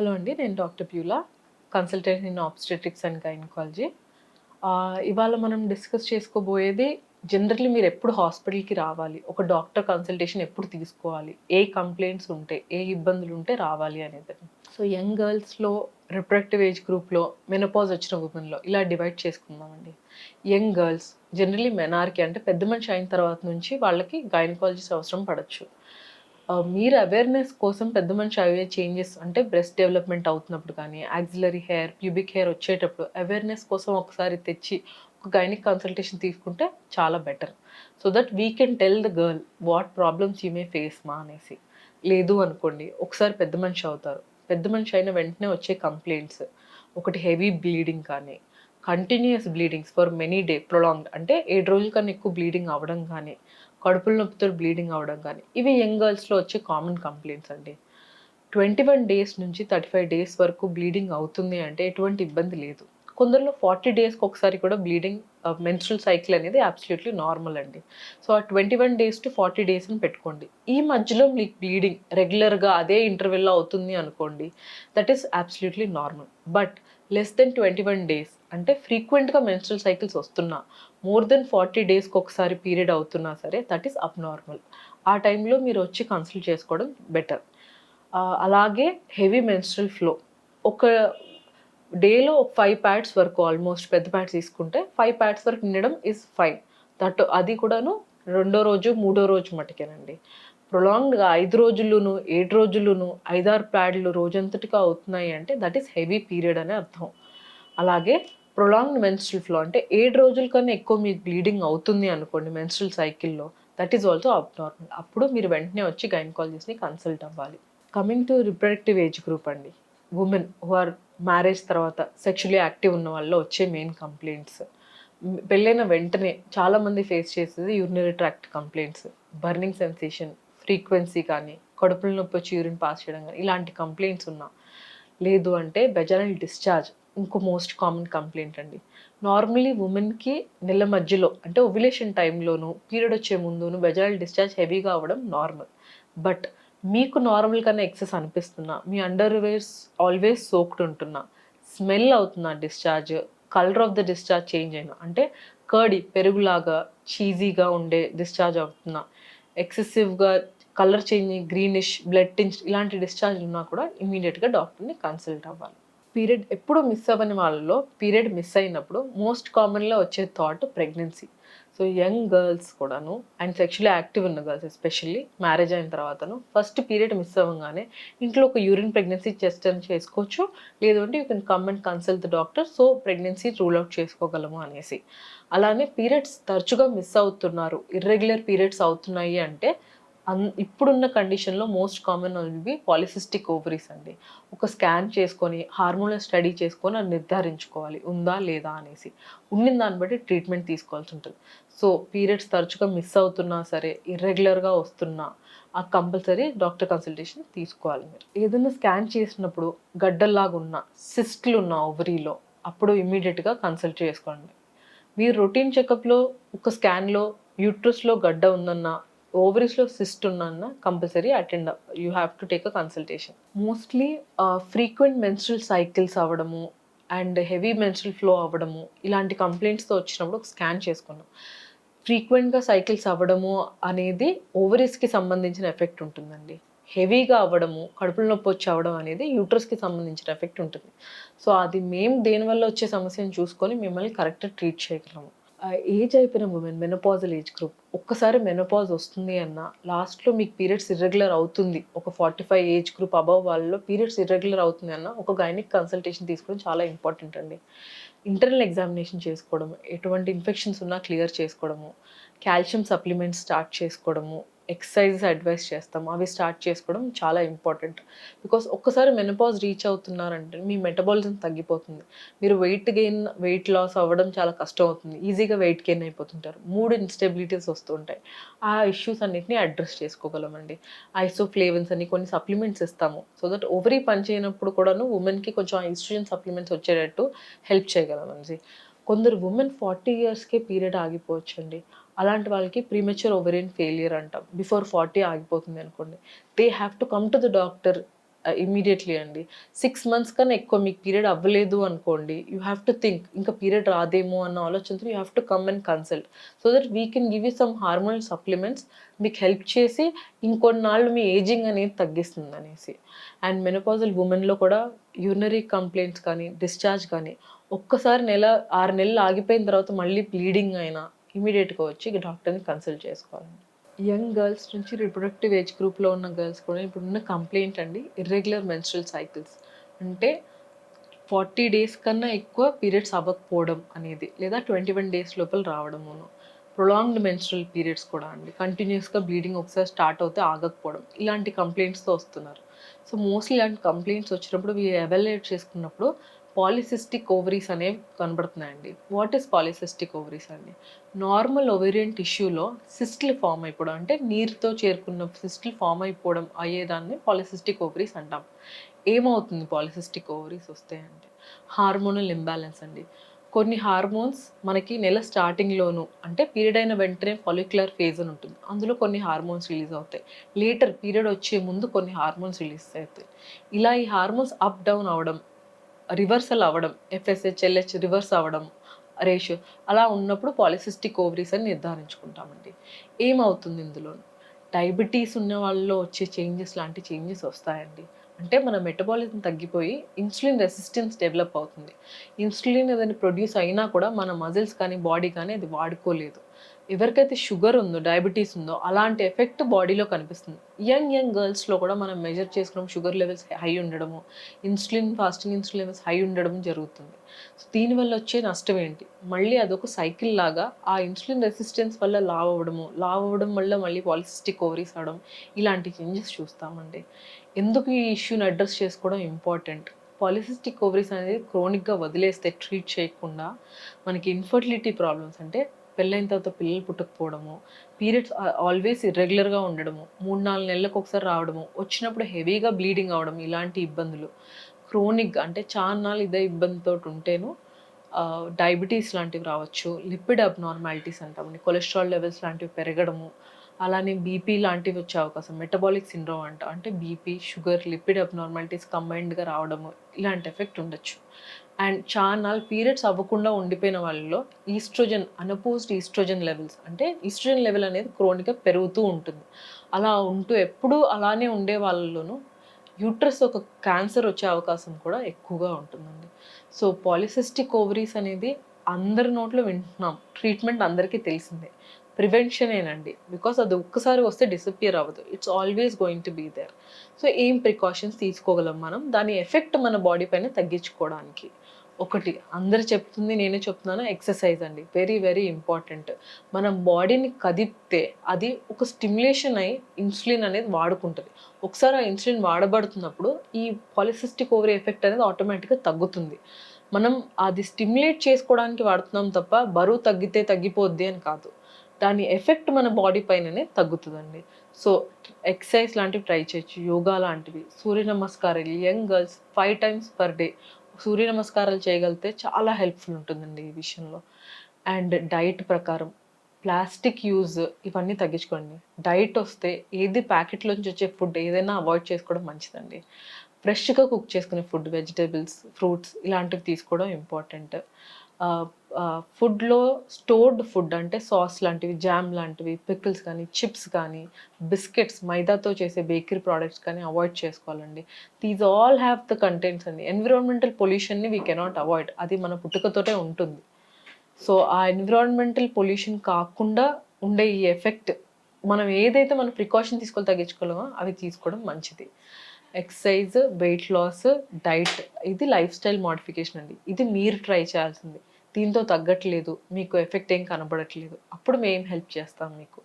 Hello అండి నేను doctor ప్యూలా consultant in obstetrics and gynaecology. ఇవాళ మనం డిస్కస్ చేసుకోబోయేది జనరల్లీ మీరు ఎప్పుడు హాస్పిటల్కి రావాలి ఒక డాక్టర్ కన్సల్టేషన్ ఎప్పుడు తీసుకోవాలి ఏ కంప్లైంట్స్ ఉంటే ఏ ఇబ్బందులు ఉంటే రావాలి అనేది. సో యంగ్ గర్ల్స్లో రిప్రొడక్టివ్ ఏజ్ గ్రూప్లో మెనపాజ్ వచ్చిన ఉమెన్లో ఇలా డివైడ్ చేసుకుందామండి. యంగ్ గర్ల్స్ జనరలీ మెనార్కి అంటే పెద్ద మనిషి అయిన తర్వాత నుంచి వాళ్ళకి గైనకాలజీస్ అవసరం పడచ్చు. మీరు అవేర్నెస్ కోసం పెద్ద మనిషి అయ్యే చేంజెస్ అంటే బ్రెస్ట్ డెవలప్మెంట్ అవుతున్నప్పుడు కానీ యాక్సిలరీ హెయిర్ ప్యూబిక్ హెయిర్ వచ్చేటప్పుడు అవేర్నెస్ కోసం ఒకసారి తెచ్చి ఒక గైనిక్ కన్సల్టేషన్ తీసుకుంటే చాలా better so that we can tell the girl what problems you may face మా అనేసి. లేదు అనుకోండి ఒకసారి పెద్ద మనిషి అవుతారు. పెద్ద మనిషి అయిన వెంటనే వచ్చే కంప్లైంట్స్ ఒకటి హెవీ బ్లీడింగ్ కానీ continuous bleedings for many day prolonged అంటే ఏడు రోజుల కన్నా ఎక్కువ బ్లీడింగ్ అవ్వడం కానీ కడుపుల నొప్పితో బ్లీడింగ్ అవ్వడం కానీ ఇవి యంగ్ గర్ల్స్లో వచ్చే కామన్ కంప్లైంట్స్ అండి. ట్వంటీ వన్ డేస్ నుంచి థర్టీ ఫైవ్ డేస్ వరకు బ్లీడింగ్ అవుతుంది అంటే ఎటువంటి ఇబ్బంది లేదు. కొందరిలో ఫార్టీ డేస్కి ఒకసారి కూడా బ్లీడింగ్ మెన్స్ట్రల్ సైకిల్ అనేది అబ్సల్యూట్లీ నార్మల్ అండి. సో ఆ twenty one days to forty days అని పెట్టుకోండి. ఈ మధ్యలో మీకు బ్లీడింగ్ రెగ్యులర్గా అదే ఇంటర్వెల్లో అవుతుంది అనుకోండి that is absolutely normal but less than twenty one days అంటే ఫ్రీక్వెంట్గా మెన్స్ట్రల్ సైకిల్స్ వస్తున్నా. మోర్ దెన్ ఫార్టీ డేస్కి ఒకసారి పీరియడ్ అవుతున్నా సరే దట్ ఈస్ అబ్ నార్మల్ ఆ టైంలో మీరు వచ్చి కన్సల్ట్ చేసుకోవడం బెటర్ అలాగే హెవీ మెన్స్ట్రల్ ఫ్లో ఒక డేలో ఒక ఫైవ్ ప్యాడ్స్ వరకు ఆల్మోస్ట్ పెద్ద ప్యాడ్స్ తీసుకుంటే ఫైవ్ ప్యాడ్స్ వరకు నిండడం ఈజ్ ఫైన్ దట్ అది కూడాను రెండో రోజు మూడో రోజు మటుకేనండి. ప్రొలాంగ్డ్గా ఐదు రోజుల్లోనూ ఏడు రోజుల్లోనూ ఐదారు ప్యాడ్లు రోజంతటిగా అవుతున్నాయి అంటే దట్ ఈస్ హెవీ పీరియడ్ అనే అర్థం. అలాగే ప్రొలాంగ్డ్ మెన్స్ట్రల్ ఫ్లో అంటే ఏడు రోజుల కన్నా ఎక్కువ మీకు బ్లీడింగ్ అవుతుంది అనుకోండి మెన్స్ట్రల్ సైకిల్లో దట్ ఈస్ ఆల్సో అబ్నార్మల్ అప్పుడు మీరు వెంటనే వచ్చి గైనకాలజిస్ట్ని కన్సల్ట్ అవ్వాలి. Coming to reproductive age group అండి. ఉమెన్ హు ఆర్ మ్యారేజ్ తర్వాత సెక్షువల్లీ యాక్టివ్ ఉన్న వాళ్ళలో వచ్చే మెయిన్ కంప్లైంట్స్ పెళ్ళైన వెంటనే చాలామంది ఫేస్ చేసేది urinary tract complaints burning sensation frequency కానీ కడుపుల నొప్పి వచ్చి యూరిన్ పాస్ చేయడం కానీ ఇలాంటి కంప్లైంట్స్ ఉన్నా లేదు అంటే బెజనల్ డిశ్చార్జ్ ఇంకో మోస్ట్ కామన్ కంప్లైంట్ అండి. నార్మలీ ఉమెన్కి నెల మధ్యలో అంటే ఒవ్యులేషన్ టైంలోనూ పీరియడ్ వచ్చే ముందును బెజనల్ డిశ్చార్జ్ హెవీగా అవ్వడం నార్మల్. బట్ మీకు నార్మల్ కన్నా ఎక్సెస్ అనిపిస్తున్నా మీ అండర్ వేర్స్ ఆల్వేస్ సోక్డ్ ఉంటున్నా స్మెల్ అవుతున్నా discharge colour of the discharge change అయినా అంటే కర్డీ పెరుగులాగా చీజీగా ఉండే డిశ్చార్జ్ అవుతున్నా ఎక్సెసివ్గా colour change greenish blood tinge ఇలాంటి డిశ్చార్జ్ ఉన్నా కూడా ఇమీడియట్గా డాక్టర్ని కన్సల్ట్ అవ్వాలి. పీరియడ్ ఎప్పుడూ మిస్ అవ్వని వాళ్ళలో పీరియడ్ మిస్ అయినప్పుడు మోస్ట్ కామన్లో వచ్చే thought pregnancy. So young girls కూడాను అండ్ సెక్షువల్లీ యాక్టివ్ ఉన్న గర్ల్స్ ఎస్పెషల్లీ మ్యారేజ్ అయిన తర్వాతను ఫస్ట్ పీరియడ్ మిస్ అవ్వగానే ఇంట్లో ఒక యూరిన్ ప్రెగ్నెన్సీ చెస్ట్ అని చేసుకోవచ్చు. లేదంటే you can come and consult the doctor. So pregnancy rule out చేసుకోగలము అనేసి. అలానే పీరియడ్స్ తరచుగా మిస్ అవుతున్నారు. ఇర్రెగ్యులర్ పీరియడ్స్ అవుతున్నాయి అంటే ఇప్పుడున్న కండిషన్లో మోస్ట్ కామన్ అనేవి పాలిసిస్టిక్ ఓవరీస్ అండి. ఒక స్కాన్ చేసుకొని హార్మోనల్ స్టడీ చేసుకొని అది నిర్ధారించుకోవాలి. ఉందా లేదా అనేసి. ఉండిన దాన్ని బట్టి ట్రీట్మెంట్ తీసుకోవాల్సి ఉంటుంది. సో పీరియడ్స్ తరచుగా మిస్ అవుతున్నా సరే ఇర్రెగ్యులర్గా వస్తున్నా ఆ కంపల్సరీ డాక్టర్ కన్సల్టేషన్ తీసుకోవాలి మీరు. ఏదైనా స్కాన్ చేసినప్పుడు గడ్డల్లాగా ఉన్న సిస్ట్లు ఉన్న ఓవరీలో అప్పుడు ఇమీడియట్గా కన్సల్ట్ చేసుకోండి. మీరు రొటీన్ చెకప్లో ఒక స్కాన్లో యూట్రస్లో గడ్డ ఉందన్న ఓవరీస్లో సిస్ట్ ఉన్నా compulsory attend you have to take a consultation mostly frequent menstrual cycles అవ్వడము అండ్ హెవీ మెన్స్ట్రల్ ఫ్లో అవ్వడము ఇలాంటి కంప్లైంట్స్తో వచ్చినప్పుడు ఒక స్కాన్ చేసుకున్నాం. ఫ్రీక్వెంట్గా సైకిల్స్ అవ్వడము అనేది ఓవరీస్కి సంబంధించిన ఎఫెక్ట్ ఉంటుందండి. హెవీగా అవ్వడము కడుపుల నొప్పి వచ్చి అవ్వడం అనేది యూట్రస్కి సంబంధించిన ఎఫెక్ట్ ఉంటుంది. సో అది మేము దేనివల్ల వచ్చే సమస్యను చూసుకొని మిమ్మల్ని కరెక్ట్గా ట్రీట్ చేయగలము. ఏజ్ అయిపోయిన ఉమెన్ మెనోపాజల్ ఏజ్ గ్రూప్ ఒక్కసారి మెనోపాజ్ వస్తుంది అన్న లాస్ట్లో మీకు పీరియడ్స్ ఇర్రెగ్యులర్ అవుతుంది. ఒక forty five age group above వాళ్ళలో పీరియడ్స్ ఇర్రెగ్యులర్ అవుతుంది అన్న ఒక గైనిక్ కన్సల్టేషన్ తీసుకోవడం చాలా ఇంపార్టెంట్ అండి. ఇంటర్నల్ ఎగ్జామినేషన్ చేసుకోవడం ఎటువంటి ఇన్ఫెక్షన్స్ ఉన్నా క్లియర్ చేసుకోవడము కాల్షియం సప్లిమెంట్స్ స్టార్ట్ చేసుకోవడము ఎక్సర్సైజెస్ అడ్వైస్ చేస్తాము. అవి స్టార్ట్ చేసుకోవడం చాలా ఇంపార్టెంట్. బికాస్ ఒక్కసారి మెనపాజ్ రీచ్ అవుతున్నారంటే మీ మెటబాలిజం తగ్గిపోతుంది. మీరు వెయిట్ గెయిన్ వెయిట్ లాస్ అవ్వడం చాలా కష్టం అవుతుంది. ఈజీగా వెయిట్ గెయిన్ అయిపోతుంటారు. మూడు ఇన్స్టెబిలిటీస్ వస్తుంటాయి. ఆ ఇష్యూస్ అన్నిటిని అడ్రస్ చేసుకోగలమండి. ఐసోఫ్లేవన్స్ అని కొన్ని సప్లిమెంట్స్ ఇస్తాము. సో దట్ ఓవరీ పని చేయనప్పుడు కూడాను ఉమెన్కి కొంచెం ఈస్ట్రోజన్ సప్లిమెంట్స్ వచ్చేటట్టు హెల్ప్ చేయగలమండి. కొందరు ఉమెన్ ఫార్టీ ఇయర్స్కే పీరియడ్ ఆగిపోవచ్చండి. అలాంటి వాళ్ళకి ప్రీమెచ్యూర్ ఓవరియన్ ఫెయిలియర్ అంటాం. బిఫోర్ ఫార్టీ ఆగిపోతుంది అనుకోండి. They have to come to the doctor immediately అండి. సిక్స్ మంత్స్ కన్నా ఎక్కువ మీకు పీరియడ్ అవ్వలేదు అనుకోండి యూ హ్యావ్ టు థింక్ ఇంకా పీరియడ్ రాదేమో అన్న ఆలోచనతో you have to come and consult so that we can give you some hormonal supplements మీకు హెల్ప్ చేసి ఇంకొన్నాళ్ళు మీ ఏజింగ్ అనేది తగ్గిస్తుంది అనేసి. అండ్ మెనపాజల్ ఉమెన్లో కూడా యూరినరీ కంప్లైంట్స్ కానీ డిశ్చార్జ్ కానీ ఒక్కసారి నెల ఆరు నెలలు ఆగిపోయిన తర్వాత మళ్ళీ బ్లీడింగ్ అయినా ఇమీడియట్గా వచ్చి డాక్టర్ని కన్సల్ట్ చేసుకోవాలండి. యంగ్ గర్ల్స్ నుంచి రిప్రొడక్టివ్ ఏజ్ గ్రూప్లో ఉన్న గర్ల్స్ కూడా ఇప్పుడున్న కంప్లైంట్ అండి ఇర్రెగ్యులర్ మెన్స్ట్రల్ సైకిల్స్. అంటే ఫార్టీ డేస్ కన్నా ఎక్కువ పీరియడ్స్ అవ్వకపోవడం అనేది లేదా ట్వంటీ వన్ డేస్ లోపల రావడమును ప్రొలాంగ్డ్ మెన్స్ట్రల్ పీరియడ్స్ కూడా అండి. కంటిన్యూస్గా బ్లీడింగ్ ఒకసారి స్టార్ట్ అవుతే ఆగకపోవడం. ఇలాంటి కంప్లైంట్స్తో వస్తున్నారు. సో మోస్ట్లీ ఇలాంటి కంప్లైంట్స్ వచ్చినప్పుడు వీ ఎవాల్యుయేట్ చేసుకున్నప్పుడు పాలిసిస్టిక్ ఓవరీస్ అనేవి కనబడుతున్నాయండి. వాట్ ఈస్ పాలిసిస్టిక్ ఓవరీస్ అండి? నార్మల్ ఓవేరియన్ టిష్యూలో సిస్ట్లు ఫామ్ అయిపోవడం అంటే నీరుతో చేరుకున్న సిస్ట్లు ఫామ్ అయిపోవడం అయ్యేదాన్ని పాలిసిస్టిక్ ఓవరీస్ అంటాం. ఏమవుతుంది పాలిసిస్టిక్ ఓవరీస్ వస్తే అంటే హార్మోనల్ ఇంబ్యాలెన్స్ అండి. కొన్ని హార్మోన్స్ మనకి నెల స్టార్టింగ్లోను అంటే పీరియడ్ అయిన వెంటనే ఫాలిక్యులర్ ఫేజ్ అని ఉంటుంది. అందులో కొన్ని హార్మోన్స్ రిలీజ్ అవుతాయి. లేటర్ పీరియడ్ వచ్చే ముందు కొన్ని హార్మోన్స్ రిలీజ్ అవుతాయి. ఇలా ఈ హార్మోన్స్ అప్ డౌన్ అవడం రివర్సల్ అవ్వడం ఎఫ్ఎస్హెచ్ ఎల్హెచ్ రివర్స్ అవ్వడం రేషియో అలా ఉన్నప్పుడు పాలిసిస్టిక్ ఓవరీస్ అని నిర్ధారించుకుంటామండి. ఏమవుతుంది ఇందులో? డయాబెటీస్ ఉన్న వాళ్ళలో వచ్చే చేంజెస్ లాంటి చేంజెస్ వస్తాయండి. అంటే మన మెటబాలిజం తగ్గిపోయి ఇన్సులిన్ రెసిస్టెన్స్ డెవలప్ అవుతుంది. ఇన్సులిన్ ఏదైనా ప్రొడ్యూస్ అయినా కూడా మన మజిల్స్ కానీ బాడీ కానీ అది వాడుకోలేదు. ఎవరికైతే షుగర్ ఉందో డయాబెటీస్ ఉందో అలాంటి ఎఫెక్ట్ బాడీలో కనిపిస్తుంది. యంగ్ యంగ్ గర్ల్స్లో కూడా మనం మెజర్ చేసుకున్నాం షుగర్ లెవెల్స్ హై ఉండడము insulin fasting insulin levels high ఉండడం జరుగుతుంది. సో దీనివల్ల వచ్చే నష్టం ఏంటి? మళ్ళీ అదొక సైకిల్ లాగా ఆ ఇన్సులిన్ రెసిస్టెన్స్ వల్ల లావ్ అవ్వడము లావ్ అవ్వడం వల్ల మళ్ళీ పాలిసిస్టిక్ ఓవరీస్ అవడం ఇలాంటి చేంజెస్ చూస్తామండి. ఎందుకు ఈ ఇష్యూని అడ్రస్ చేసుకోవడం ఇంపార్టెంట్? పాలిసిస్టిక్ ఓవరీస్ అనేది క్రోనిక్గా వదిలేస్తే ట్రీట్ చేయకుండా మనకి ఇన్ఫర్టిలిటీ ప్రాబ్లమ్స్ అంటే పెళ్ళైన తర్వాత పిల్లలు పుట్టకపోవడము పీరియడ్స్ ఆల్వేస్ ఇర్రెగ్యులర్గా ఉండడము మూడు నాలుగు నెలలకు ఒకసారి రావడము వచ్చినప్పుడు హెవీగా బ్లీడింగ్ అవడం ఇలాంటి ఇబ్బందులు. క్రోనిక్ అంటే చాన్నాళ్ళు ఇదే ఇబ్బందితో ఉంటేను డయాబెటీస్ లాంటివి రావచ్చు లిపిడ్ అబ్నార్మాలిటీస్ అంటామండి కొలెస్ట్రాల్ లెవెల్స్ లాంటివి పెరగడము అలానే బీపీ లాంటివి వచ్చే అవకాశం మెటబాలిక్ సిండ్రోమ్ అంట అంటే బీపీ షుగర్ లిపిడ్ అబ్నార్మాలిటీస్ కంబైన్డ్గా రావడము ఇలాంటి ఎఫెక్ట్ ఉండొచ్చు. అండ్ చాలా పీరియడ్స్ అవ్వకుండా ఉండిపోయిన వాళ్ళలో ఈస్ట్రోజన్ అనపోజ్డ్ ఈస్ట్రోజన్ లెవెల్స్ అంటే ఈస్ట్రోజన్ లెవెల్ అనేది క్రోనిక్గా పెరుగుతూ ఉంటుంది. అలా ఉంటూ ఎప్పుడూ అలానే ఉండే వాళ్ళలోనూ యూట్రస్ ఒక క్యాన్సర్ వచ్చే అవకాశం కూడా ఎక్కువగా ఉంటుందండి. సో పాలిసిస్టిక్ ఓవరీస్ అనేది అందరి నోట్లో వింటున్నాం. ట్రీట్మెంట్ అందరికీ తెలిసిందే. ప్రివెన్షనేనండి బికాస్ అది ఒక్కసారి వస్తే డిసపియర్ అవ్వదు. It's always going to be there so ఏం ప్రికాషన్స్ తీసుకోగలం మనం? దాని ఎఫెక్ట్ మన బాడీ పైన తగ్గించుకోవడానికి. ఒకటి అందరు చెప్తుంది నేనే చెప్తున్నాను ఎక్సర్సైజ్ అండి. వెరీ వెరీ ఇంపార్టెంట్ మనం బాడీని కదిపితే అది ఒక స్టిమ్యులేషన్ అయి ఇన్సులిన్ అనేది వాడుకుంటుంది. ఒకసారి ఆ ఇన్సులిన్ వాడబడుతున్నప్పుడు ఈ పాలిసిస్టిక్ ఓవరీ ఎఫెక్ట్ అనేది ఆటోమేటిక్గా తగ్గుతుంది. మనం అది స్టిమ్యులేట్ చేసుకోవడానికి వాడుతున్నాం తప్ప బరువు తగ్గితే తగ్గిపోద్ది అని కాదు. దాని ఎఫెక్ట్ మన బాడీ పైననే తగ్గుతుందండి. సో ఎక్సర్సైజ్ లాంటివి ట్రై చేయొచ్చు. యోగా లాంటివి. సూర్య నమస్కారాలు young girls five times per day Surya నమస్కారాలు చేయగలిగితే చాలా హెల్ప్ఫుల్ ఉంటుందండి ఈ విషయంలో. అండ్ డైట్ ప్రకారం ప్లాస్టిక్ యూజ్ ఇవన్నీ తగ్గించుకోండి. డైట్ వస్తే ఏది ప్యాకెట్లోంచి వచ్చే ఫుడ్ ఏదైనా అవాయిడ్ చేసుకోవడం మంచిదండి. ఫ్రెష్గా కుక్ చేసుకునే ఫుడ్ వెజిటేబుల్స్ ఫ్రూట్స్ ఇలాంటివి తీసుకోవడం ఇంపార్టెంట్. ఫుడ్లో స్టోర్డ్ ఫుడ్ అంటే సాస్ లాంటివి జామ్ లాంటివి పికిల్స్ కానీ చిప్స్ కానీ బిస్కెట్స్ మైదాతో చేసే బేకరీ ప్రోడక్ట్స్ కానీ అవాయిడ్ చేసుకోవాలండి. These all have the contents అండి. ఎన్విరాన్మెంటల్ పొల్యూషన్ని వీ కెనాట్ అవాయిడ్ అది మన పుట్టుకతోటే ఉంటుంది. సో ఆ ఎన్విరాన్మెంటల్ పొల్యూషన్ కాకుండా ఉండే ఈ ఎఫెక్ట్ మనం ఏదైతే మనం ప్రికాషన్ తీసుకొని తగ్గించుకోలేమో అవి తీసుకోవడం మంచిది. ఎక్సర్సైజ్ వెయిట్ లాస్ డైట్ ఇది లైఫ్ స్టైల్ మోడిఫికేషన్ అండి. ఇది మీరు ట్రై చేయాల్సింది. దీంతో తగ్గట్లేదు మీకు ఎఫెక్ట్ ఏం కనబడట్లేదు. అప్పుడు మేము హెల్ప్ చేస్తాం మీకు.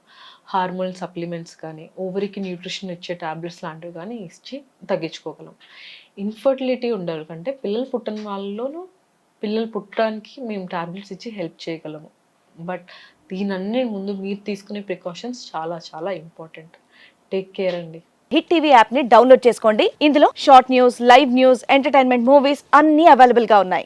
హార్మోన్ సప్లిమెంట్స్ కానీ ఓవరికి న్యూట్రిషన్ ఇచ్చే టాబ్లెట్స్ లాంటివి కానీ ఇచ్చి తగ్గించుకోగలం. ఇన్ఫర్టిలిటీ ఉండాలి కంటే పిల్లలు పుట్టిన వాళ్ళలోనూ పిల్లలు పుట్టడానికి మేము టాబ్లెట్స్ ఇచ్చి హెల్ప్ చేయగలము. బట్ దీనన్నీ ముందు మీరు తీసుకునే ప్రికాషన్స్ చాలా చాలా ఇంపార్టెంట్. టేక్ కేర్ అండి. హిట్ టీవీ యాప్ని డౌన్లోడ్ చేసుకోండి. ఇందులో short news live news entertainment movies అన్ని అవైలబుల్గా ఉన్నాయి.